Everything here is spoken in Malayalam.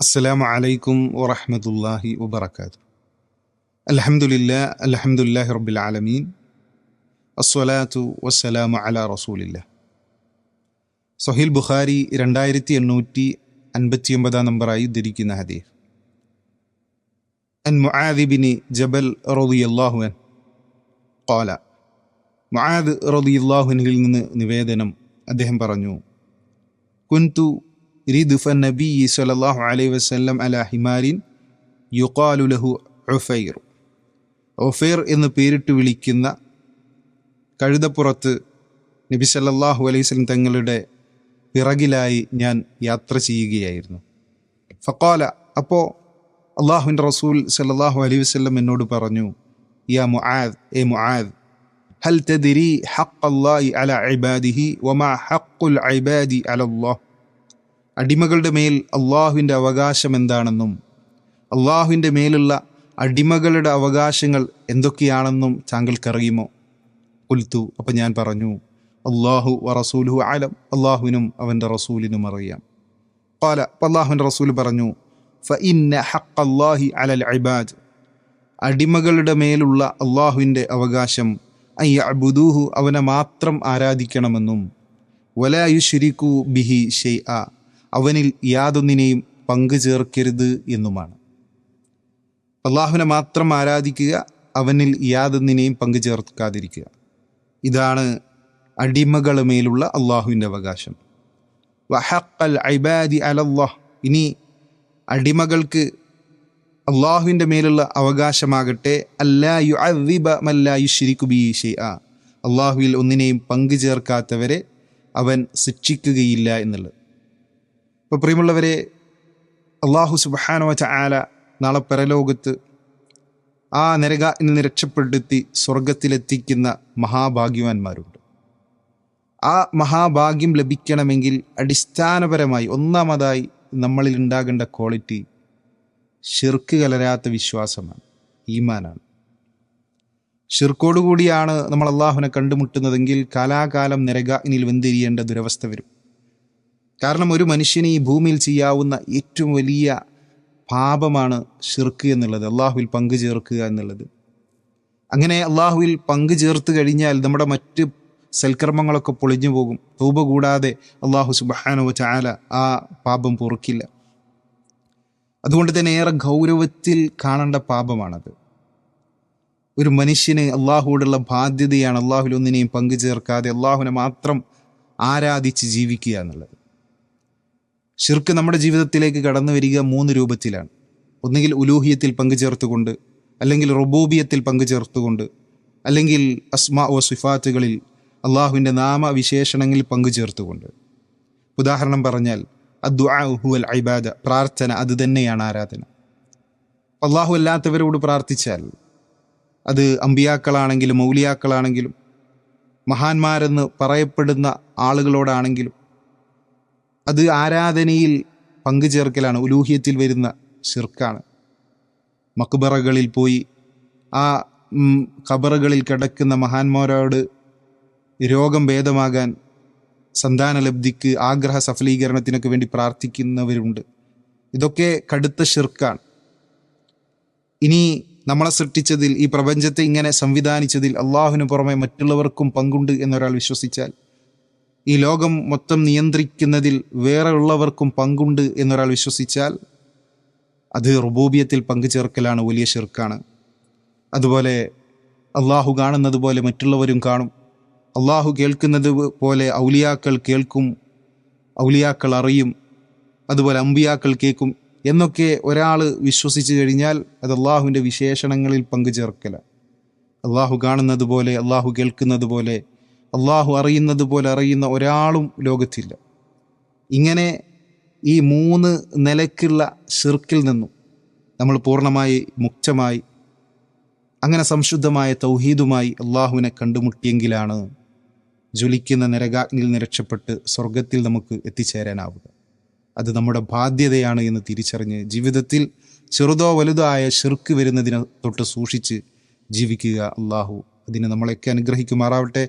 അസ്സലാമു അലൈക്കും വറഹമത്തല്ലാഹി വബർക്കാത്തു അലഹമുല്ല അലഹമുല്ലാഹി റബ്ബിൽ ആലമീൻ. അസ്വലാത്തു വസ്സലാമു അല റസൂലില്ല. സൊഹീൽ ബുഖാരി രണ്ടായിരത്തി എണ്ണൂറ്റി അൻപത്തി ഒമ്പതാം നമ്പറായി ഉദ്ധരിക്കുന്ന ഹദീഫ് അൻ മുആദിബിനി ജബൽ റളിയല്ലാഹു അൻ കോല മുആദ് റളിയല്ലാഹുനിൽ നിന്ന് നിവേദനം അദ്ദേഹം പറഞ്ഞു കുൻതു രിദുഫ നബി സല്ലല്ലാഹു അലൈഹി വസല്ലം അല ഹിമാരിൻ യുഖാലു ലഹു ഉഫൈർ ഉഫൈർ എന്ന് പേരിട്ട് വിളിക്കുന്ന കഴുതപ്പുറത്ത് നബി സല്ലല്ലാഹു അലൈഹി വസല്ലം തങ്ങളുടെ പിറകിലായി ഞാൻ യാത്ര ചെയ്യുകയായിരുന്നു. ഫക്കോല അപ്പോൾ അള്ളാഹുവിന്റെ റസൂൽ സല്ലല്ലാഹു അലൈഹി വസല്ലം എന്നോട് പറഞ്ഞു യാ മുആദ് എ മുആദ് ഹൽ തദ്രി ഹഖ് അല ഇബാദിഹി വമാ ഹഖുൽ ഇബാദി അലല്ലാഹ് അടിമകളുടെ മേൽ അള്ളാഹുവിന്റെ അവകാശം എന്താണെന്നും അള്ളാഹുവിന്റെ മേലുള്ള അടിമകളുടെ അവകാശങ്ങൾ എന്തൊക്കെയാണെന്നും താങ്കൾക്കറിയുമോ? ഉൽത്തു അപ്പം ഞാൻ പറഞ്ഞു അള്ളാഹു റസൂലുഹു ആലം അള്ളാഹുവിനും അവന്റെ റസൂലിനും അറിയാം. പാല അള്ളാഹുവിന്റെ റസൂൽ പറഞ്ഞു ഫ ഇന്ന ഹക്ക് അള്ളാഹി അലൽ ഇബാദ് അടിമകളുടെ മേലുള്ള അള്ളാഹുവിന്റെ അവകാശം അയ്യ അബുദൂഹു അവനെ മാത്രം ആരാധിക്കണമെന്നും വലായുഷിരിക്കു ബിഹി ഷെയ് ആ അവനിൽ യാതൊന്നിനെയും പങ്കു ചേർക്കരുത് എന്നുമാണ്. അള്ളാഹുവിനെ മാത്രം ആരാധിക്കുക അവനിൽ യാതൊന്നിനെയും പങ്കു ചേർക്കാതിരിക്കുക ഇതാണ് അടിമകളുമേലുള്ള അള്ളാഹുവിന്റെ അവകാശം. വഹക്കൽ ഐബാദി അലല്ലാഹ്. ഇനി അടിമകൾക്ക് അള്ളാഹുവിന്റെ മേലുള്ള അവകാശമാകട്ടെ. അല്ലായു അദിബ മല്ലായു ഷിരിക്കുബി ഷെയ്അ അള്ളാഹുവിൽ ഒന്നിനെയും പങ്കു ചേർക്കാത്തവരെ അവൻ ശിക്ഷിക്കുകയില്ല എന്നുള്ളത്. ഇപ്പോൾ പ്രിയമുള്ളവരെ അള്ളാഹു സുബാനോ ആല നാളെ പരലോകത്ത് ആ നരകാനിൽ നിന്ന് രക്ഷപ്പെടുത്തി സ്വർഗത്തിലെത്തിക്കുന്ന മഹാഭാഗ്യവാന്മാരുണ്ട്. ആ മഹാഭാഗ്യം ലഭിക്കണമെങ്കിൽ അടിസ്ഥാനപരമായി ഒന്നാമതായി നമ്മളിൽ ഉണ്ടാകേണ്ട ക്വാളിറ്റി ഷിർക്ക് കലരാത്ത വിശ്വാസമാണ് ഈമാനാണ്. ഷിർക്കോടുകൂടിയാണ് നമ്മൾ അള്ളാഹുവിനെ കണ്ടുമുട്ടുന്നതെങ്കിൽ കാലാകാലം നരകാഗ്നിയിൽ വെന്തിരിയേണ്ട ദുരവസ്ഥ വരും. കാരണം ഒരു മനുഷ്യന് ഈ ഭൂമിയിൽ ചെയ്യാവുന്ന ഏറ്റവും വലിയ പാപമാണ് ഷിർക്ക് എന്നുള്ളത്. അള്ളാഹുവിൽ പങ്കു ചേർക്കുക എന്നുള്ളത്. അങ്ങനെ അള്ളാഹുവിൽ പങ്കു ചേർത്ത് കഴിഞ്ഞാൽ നമ്മുടെ മറ്റ് സൽക്കർമ്മങ്ങളൊക്കെ പൊളിഞ്ഞു പോകും. തൂപ കൂടാതെ അള്ളാഹു സുബാനോ ചാല ആ പാപം പൊറുക്കില്ല. അതുകൊണ്ട് തന്നെ ഏറെ ഗൗരവത്തിൽ കാണേണ്ട പാപമാണത്. ഒരു മനുഷ്യന് അള്ളാഹുവോടുള്ള ബാധ്യതയാണ് അള്ളാഹുലൊന്നിനെയും പങ്കു ചേർക്കാതെ അള്ളാഹുവിനെ മാത്രം ആരാധിച്ച് ജീവിക്കുക എന്നുള്ളത്. ഷിർക്ക് നമ്മുടെ ജീവിതത്തിലേക്ക് കടന്നു വരിക മൂന്ന് രൂപത്തിലാണ്. ഒന്നുകിൽ ഉലൂഹിയത്തിൽ പങ്കുചേർത്തുകൊണ്ട് അല്ലെങ്കിൽ റബൂബിയത്തിൽ പങ്കുചേർത്തുകൊണ്ട് അല്ലെങ്കിൽ അസ്മാ ഓ സിഫാത്തുകളിൽ അള്ളാഹുവിന്റെ നാമവിശേഷണങ്ങളിൽ പങ്കുചേർത്തുകൊണ്ട്. ഉദാഹരണം പറഞ്ഞാൽ അദ്ഹുവൽ ഐബാദ പ്രാർത്ഥന അത് തന്നെയാണ് ആരാധന. അള്ളാഹു അല്ലാത്തവരോട് പ്രാർത്ഥിച്ചാൽ അത് അമ്പിയാക്കളാണെങ്കിലും മൗലിയാക്കളാണെങ്കിലും മഹാന്മാരെന്ന് പറയപ്പെടുന്ന ആളുകളോടാണെങ്കിലും അത് ആരാധനയിൽ പങ്കുചേർക്കലാണ് ഉലൂഹ്യത്തിൽ വരുന്ന ഷിർക്കാണ് മക്ബറകളിൽ പോയി ആ ഖബറുകളിൽ കിടക്കുന്ന മഹാന്മാരോട് രോഗം ഭേദമാകാൻ സന്താനലബ്ധിക്ക് ആഗ്രഹ സഫലീകരണത്തിനൊക്കെ വേണ്ടി പ്രാർത്ഥിക്കുന്നവരുണ്ട്. ഇതൊക്കെ കടുത്ത ഷിർക്കാണ് ഇനി നമ്മളെ സൃഷ്ടിച്ചതിൽ ഈ പ്രപഞ്ചത്തെ ഇങ്ങനെ സംവിധാനിച്ചതിൽ അള്ളാഹുവിന് പുറമെ മറ്റുള്ളവർക്കും പങ്കുണ്ട് എന്നൊരാൾ വിശ്വസിച്ചാൽ ഈ ലോകം മൊത്തം നിയന്ത്രിക്കുന്നതിൽ വേറെ ഉള്ളവർക്കും പങ്കുണ്ട് എന്നൊരാൾ വിശ്വസിച്ചാൽ അത് റുബൂബിയത്തിൽ പങ്കുചേർക്കലാണ് വലിയ ഷിർക്കാണ് അതുപോലെ അള്ളാഹു കാണുന്നത് പോലെ മറ്റുള്ളവരും കാണും. അള്ളാഹു കേൾക്കുന്നത് പോലെ ഔലിയാക്കൾ കേൾക്കും ഔലിയാക്കൾ അറിയും അതുപോലെ അമ്പിയാക്കൾ കേൾക്കും എന്നൊക്കെ ഒരാൾ വിശ്വസിച്ചു കഴിഞ്ഞാൽ അത് അള്ളാഹുവിന്റെ വിശേഷണങ്ങളിൽ പങ്കുചേർക്കല അള്ളാഹു കാണുന്നത് പോലെ അള്ളാഹു കേൾക്കുന്നത് പോലെ അള്ളാഹു അറിയുന്നത് പോലെ അറിയുന്ന ഒരാളും ലോകത്തില്ല. ഇങ്ങനെ ഈ മൂന്ന് നിലക്കുള്ള ഷിർക്കിൽ നിന്നും നമ്മൾ പൂർണമായി മുക്തമായി അങ്ങനെ സംശുദ്ധമായ തൗഹീദുമായി അള്ളാഹുവിനെ കണ്ടുമുട്ടിയെങ്കിലാണ് ജ്വലിക്കുന്ന നരകാഗ്നിൽ നിരക്ഷപ്പെട്ട് സ്വർഗത്തിൽ നമുക്ക് എത്തിച്ചേരാനാവുക. അത് നമ്മുടെ ബാധ്യതയാണ് എന്ന് തിരിച്ചറിഞ്ഞ് ജീവിതത്തിൽ ചെറുതോ വലുതോ ആയ ഷിർക്ക് വരുന്നതിനെ തൊട്ട് സൂക്ഷിച്ച് ജീവിക്കുക അള്ളാഹു അതിനെ നമ്മളെയൊക്കെ അനുഗ്രഹിക്കുമാറാവട്ടെ.